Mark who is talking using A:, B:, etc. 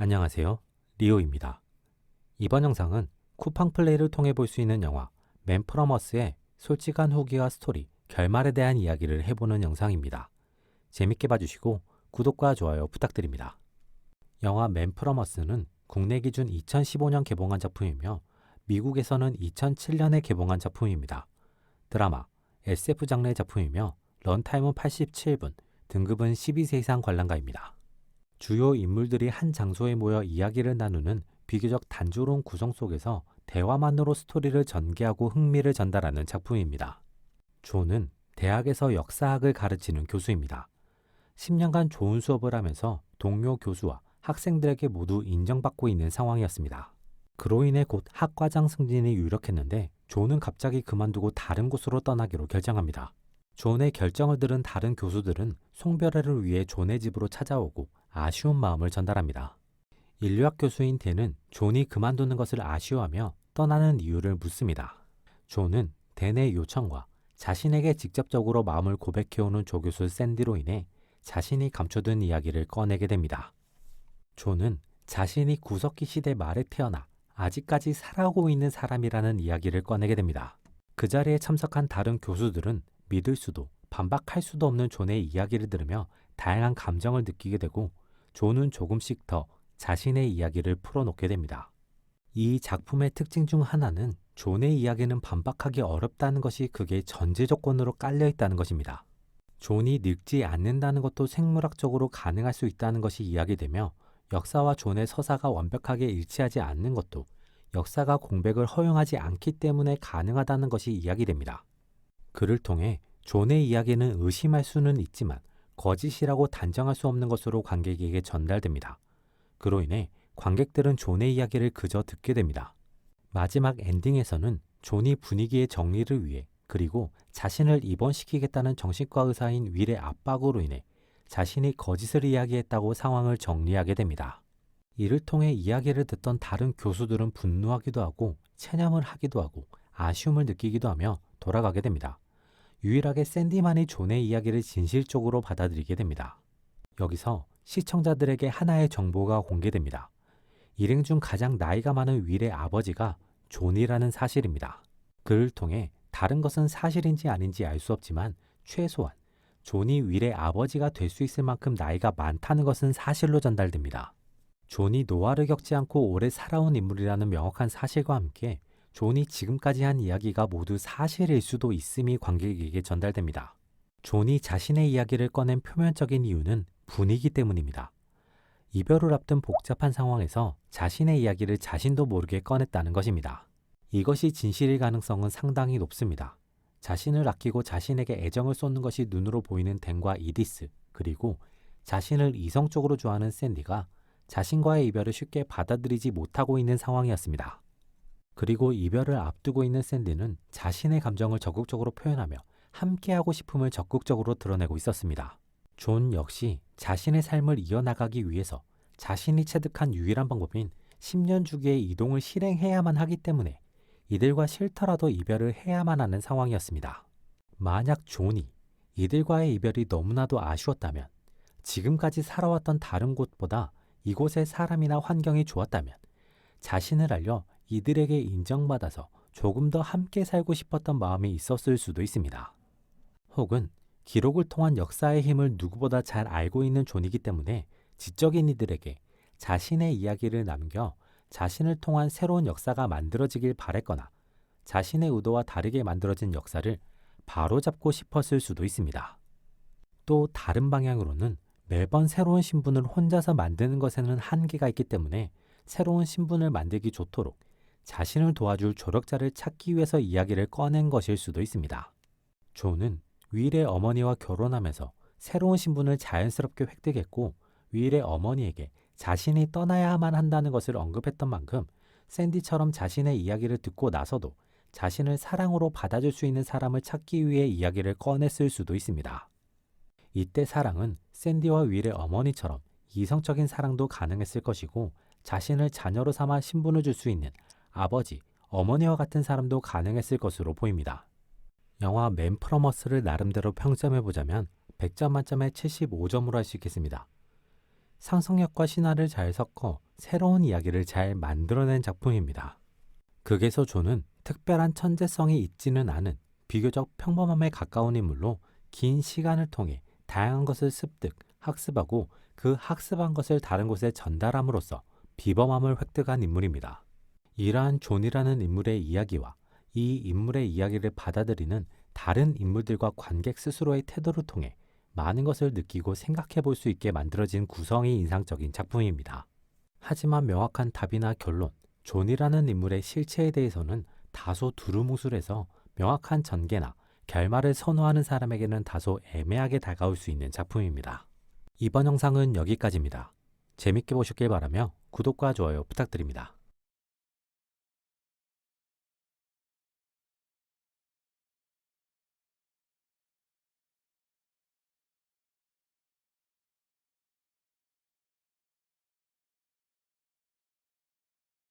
A: 안녕하세요. 리오입니다. 이번 영상은 쿠팡 플레이를 통해 볼 수 있는 영화 맨 프로머스의 솔직한 후기와 스토리, 결말에 대한 이야기를 해보는 영상입니다. 재밌게 봐주시고 구독과 좋아요 부탁드립니다. 영화 맨 프로머스는 국내 기준 2015년 개봉한 작품이며 미국에서는 2007년에 개봉한 작품입니다. 드라마, SF 장르의 작품이며 런타임은 87분, 등급은 12세 이상 관람가입니다. 주요 인물들이 한 장소에 모여 이야기를 나누는 비교적 단조로운 구성 속에서 대화만으로 스토리를 전개하고 흥미를 전달하는 작품입니다. 조는 대학에서 역사학을 가르치는 교수입니다. 10년간 좋은 수업을 하면서 동료 교수와 학생들에게 모두 인정받고 있는 상황이었습니다. 그로 인해 곧 학과장 승진이 유력했는데 조는 갑자기 그만두고 다른 곳으로 떠나기로 결정합니다. 존의 결정을 들은 다른 교수들은 송별회를 위해 존의 집으로 찾아오고 아쉬운 마음을 전달합니다. 인류학 교수인 댄은 존이 그만두는 것을 아쉬워하며 떠나는 이유를 묻습니다. 존은 댄의 요청과 자신에게 직접적으로 마음을 고백해오는 조교수 샌디로 인해 자신이 감춰둔 이야기를 꺼내게 됩니다. 존은 자신이 구석기 시대 말에 태어나 아직까지 살아오고 있는 사람이라는 이야기를 꺼내게 됩니다. 그 자리에 참석한 다른 교수들은 믿을 수도 반박할 수도 없는 존의 이야기를 들으며 다양한 감정을 느끼게 되고 존은 조금씩 더 자신의 이야기를 풀어놓게 됩니다. 이 작품의 특징 중 하나는 존의 이야기는 반박하기 어렵다는 것이 그게 전제 조건으로 깔려 있다는 것입니다. 존이 늙지 않는다는 것도 생물학적으로 가능할 수 있다는 것이 이야기되며 역사와 존의 서사가 완벽하게 일치하지 않는 것도 역사가 공백을 허용하지 않기 때문에 가능하다는 것이 이야기됩니다. 그를 통해 존의 이야기는 의심할 수는 있지만 거짓이라고 단정할 수 없는 것으로 관객에게 전달됩니다. 그로 인해 관객들은 존의 이야기를 그저 듣게 됩니다. 마지막 엔딩에서는 존이 분위기의 정리를 위해 그리고 자신을 입원시키겠다는 정신과 의사인 윌의 압박으로 인해 자신이 거짓을 이야기했다고 상황을 정리하게 됩니다. 이를 통해 이야기를 듣던 다른 교수들은 분노하기도 하고 체념을 하기도 하고 아쉬움을 느끼기도 하며 돌아가게 됩니다. 유일하게 샌디만이 존의 이야기를 진실적으로 받아들이게 됩니다. 여기서 시청자들에게 하나의 정보가 공개됩니다. 일행 중 가장 나이가 많은 윌의 아버지가 존이라는 사실입니다. 그를 통해 다른 것은 사실인지 아닌지 알 수 없지만 최소한 존이 윌의 아버지가 될 수 있을 만큼 나이가 많다는 것은 사실로 전달됩니다. 존이 노화를 겪지 않고 오래 살아온 인물이라는 명확한 사실과 함께 존이 지금까지 한 이야기가 모두 사실일 수도 있음이 관객에게 전달됩니다. 존이 자신의 이야기를 꺼낸 표면적인 이유는 분위기 때문입니다. 이별을 앞둔 복잡한 상황에서 자신의 이야기를 자신도 모르게 꺼냈다는 것입니다. 이것이 진실일 가능성은 상당히 높습니다. 자신을 아끼고 자신에게 애정을 쏟는 것이 눈으로 보이는 댄과 이디스, 그리고 자신을 이성적으로 좋아하는 샌디가 자신과의 이별을 쉽게 받아들이지 못하고 있는 상황이었습니다. 그리고 이별을 앞두고 있는 샌디는 자신의 감정을 적극적으로 표현하며 함께하고 싶음을 적극적으로 드러내고 있었습니다. 존 역시 자신의 삶을 이어나가기 위해서 자신이 체득한 유일한 방법인 10년 주기의 이동을 실행해야만 하기 때문에 이들과 싫더라도 이별을 해야만 하는 상황이었습니다. 만약 존이 이들과의 이별이 너무나도 아쉬웠다면 지금까지 살아왔던 다른 곳보다 이곳의 사람이나 환경이 좋았다면 자신을 알려 이들에게 인정받아서 조금 더 함께 살고 싶었던 마음이 있었을 수도 있습니다. 혹은 기록을 통한 역사의 힘을 누구보다 잘 알고 있는 존이기 때문에 지적인 이들에게 자신의 이야기를 남겨 자신을 통한 새로운 역사가 만들어지길 바랬거나 자신의 의도와 다르게 만들어진 역사를 바로잡고 싶었을 수도 있습니다. 또 다른 방향으로는 매번 새로운 신분을 혼자서 만드는 것에는 한계가 있기 때문에 새로운 신분을 만들기 좋도록 자신을 도와줄 조력자를 찾기 위해서 이야기를 꺼낸 것일 수도 있습니다. 조는 윌의 어머니와 결혼하면서 새로운 신분을 자연스럽게 획득했고 윌의 어머니에게 자신이 떠나야만 한다는 것을 언급했던 만큼 샌디처럼 자신의 이야기를 듣고 나서도 자신을 사랑으로 받아줄 수 있는 사람을 찾기 위해 이야기를 꺼냈을 수도 있습니다. 이때 사랑은 샌디와 윌의 어머니처럼 이성적인 사랑도 가능했을 것이고 자신을 자녀로 삼아 신분을 줄 수 있는 아버지, 어머니와 같은 사람도 가능했을 것으로 보입니다. 영화 맨프로머스를 나름대로 평점해보자면 100점 만점에 75점으로 할 수 있겠습니다. 상상력과 신화를 잘 섞어 새로운 이야기를 잘 만들어낸 작품입니다. 극에서 존은 특별한 천재성이 있지는 않은 비교적 평범함에 가까운 인물로 긴 시간을 통해 다양한 것을 습득, 학습하고 그 학습한 것을 다른 곳에 전달함으로써 비범함을 획득한 인물입니다. 이러한 존이라는 인물의 이야기와 이 인물의 이야기를 받아들이는 다른 인물들과 관객 스스로의 태도를 통해 많은 것을 느끼고 생각해 볼 수 있게 만들어진 구성이 인상적인 작품입니다. 하지만 명확한 답이나 결론, 존이라는 인물의 실체에 대해서는 다소 두루뭉술해서 명확한 전개나 결말을 선호하는 사람에게는 다소 애매하게 다가올 수 있는 작품입니다. 이번 영상은 여기까지입니다. 재밌게 보셨길 바라며 구독과 좋아요 부탁드립니다.